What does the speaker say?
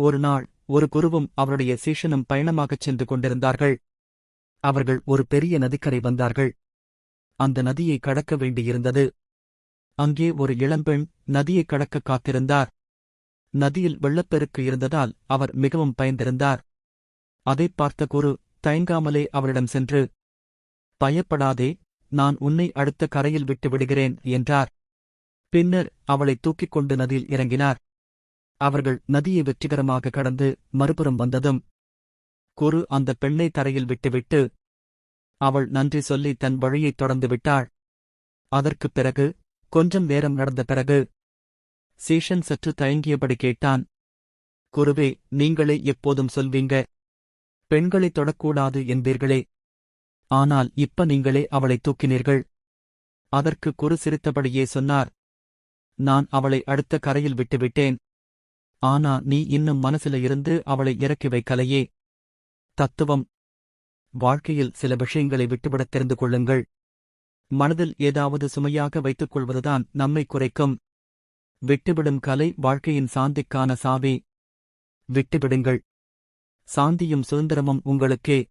ஒரு நாள் ஒரு குருவும் அவருடைய சீஷனும் பயணமாகச் சென்று கொண்டிருந்தார்கள். அவர்கள் ஒரு பெரிய நதிக்கரை வந்தார்கள். அந்த நதியை கடக்க வேண்டியிருந்தது. அங்கே ஒரு இளம்பெண் நதியை கடக்க காத்திருந்தார். நதியில் வெள்ளப்பெருக்கு இருந்ததால் அவர் மிகவும் பயந்திருந்தார். அதைப் பார்த்த குரு தயங்காமலே அவரிடம் சென்று பயப்படாதே நான் உன்னை அடுத்த கரையில் விட்டு விடுகிறேன் என்றார். பின்னர் அவளை தூக்கிக் கொண்டு நதியில் இறங்கினார். அவர்கள் நதியை வெற்றிகரமாக கடந்து மறுபுறம் வந்ததும் குரு அந்த பெண்ணை தரையில் விட்டுவிட்டு அவள் நன்றி சொல்லி தன் வழியைத் தொடர்ந்து விட்டாள். அதற்குப் பிறகு கொஞ்சம் நேரம் நடந்த பிறகு சீஷன் சற்று தயங்கியபடி கேட்டான் குருவே நீங்களே எப்போதும் சொல்வீங்க பெண்களைத் தொடக்கூடாது என்பீர்களே. ஆனால் இப்ப நீங்களே அவளைத் தூக்கினீர்கள். அதற்கு குரு சிரித்தபடியே சொன்னார் நான் அவளை அடுத்த கரையில் விட்டுவிட்டேன். ஆனா நீ இன்னும் மனசுல இருந்து அவளை இறக்கி வைக்கலையே. தத்துவம். வாழ்க்கையில் சில விஷயங்களை விட்டுவிடத் தெரிந்து கொள்ளுங்கள். மனதில் ஏதாவது சுமையாக வைத்துக் கொள்வதுதான் நம்மை குறைக்கும். விட்டுவிடும் கலை வாழ்க்கையின் சாந்திக்கான சாவி. விட்டுவிடுங்கள். சாந்தியும் சுதந்திரமும் உங்களுக்கே.